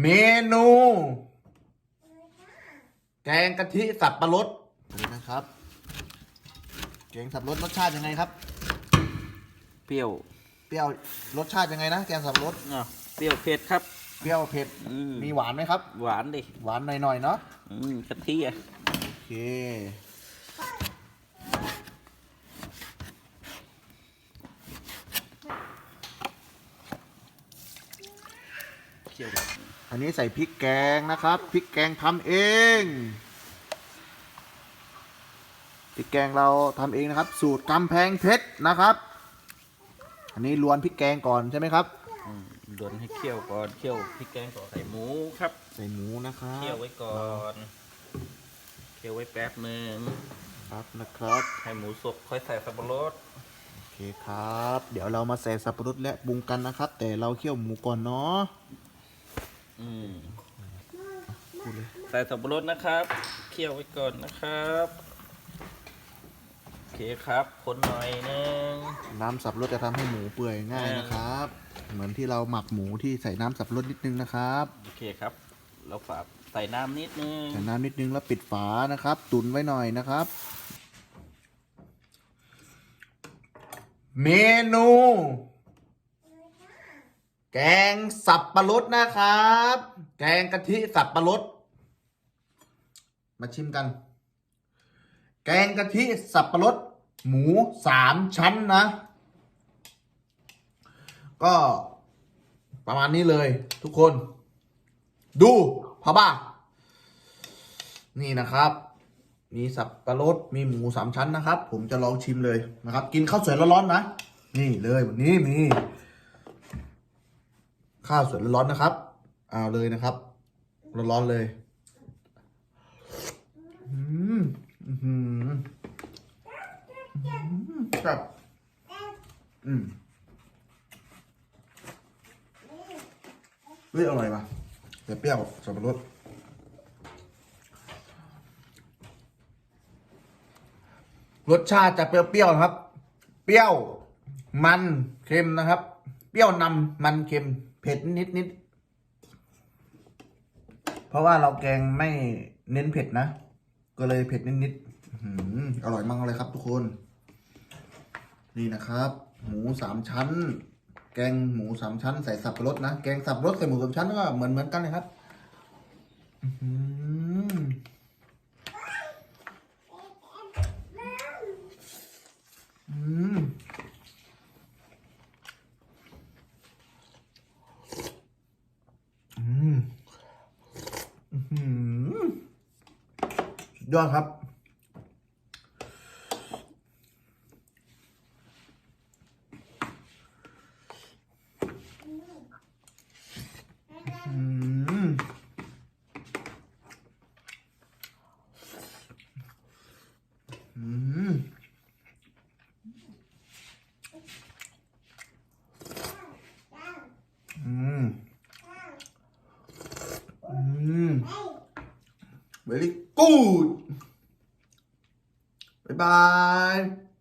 เมนู แกงกะทิสับปะรดดูนะครับ แกงสับปะรดรสชาติยังไงครับ เปรี้ยว เปรี้ยวรสชาติยังไงนะแกงสับปะรดอะเปรี้ยวเผ็ดครับ เปรี้ยวเผ็ดอืม มีหวานไหมครับ หวานดิหวานหน่อยๆเนาะอืมกะทิอะโอเคเคี่ยว อันนี้ใส่พริกแกงนะครับ พริกแกงทำเอง พริกแกงเราทำเองนะครับ สูตรกำแพงเพชรนะครับ อันนี้ลวนพริกแกงก่อนใช่ไหมครับอืมดวนให้เคี่ยวก่อนเคี่ยวพริกแกงก่อนใส่หมูครับ ใส่หมูนะครับเคี่ยวไว้ก่อนเคี่ยวไว้แป๊บหนึ่งครับนะครับ ให้หมูสุกค่อยใส่สับปะรดโอเคครับ เดี๋ยวเรามาใส่สับปะรดและปรุงกันนะครับ แต่เราเคี่ยวหมูก่อนเนาะ อืมพูดเลยใส่สับปะรดนะครับ เคี่ยวไว้ก่อนนะครับ โอเคครับ คนหน่อยหนึง น้ำสับปะรดจะทำให้หมูเปื่อยง่ายนะครับ เหมือนที่เราหมักหมูที่ใส่น้ำสับปะรดนิดนึงนะครับโอเคครับ เราฝากใส่น้ำนิดนึง ใส่น้ำนิดนึงแล้วปิดฝานะครับ ตุนไว้หน่อยนะครับ เมนู แกงสับปะรดนะครับ แกงกะทิสับปะรด มาชิมกัน แกงกะทิสับปะรด หมูสามชั้นนะ ก็ประมาณนี้เลยทุกคน ดูพ่อบ้า นี่นะครับ มีสับปะรด มีหมูสามชั้นนะครับ ผมจะลองชิมเลยนะครับ กินข้าวสวยร้อนๆนะ นี่เลยวันนี้มี ข้าวสวยร้อนๆนะครับ เอาเลยนะครับร้อนๆเลยอืมอือหืออืมครับอืมเฮ้ยอร่อยป่ะแต่เปรี้ยวสับปะรดรสชาติจะเปรี้ยวๆครับ เปรี้ยว มันเค็มนะครับ เปรี้ยวนำมันเค็ม เผ็ดนิดๆเพราะว่าเราแกงไม่เน้นเผ็ดนะ ก็เลยเผ็ดนิดๆอื้อร่อยมากเลยครับทุกคน นี่นะครับ หมูสามชั้น แกงหมูสามชั้นใส่สับปะรดนะ แกงสับปะรดใส่หมูสามชั้นก็เหมือนเหมือนๆกันเลยครับ อื อืมอืมอื้อหือสุด ยอดครับอืมอืมอื มอื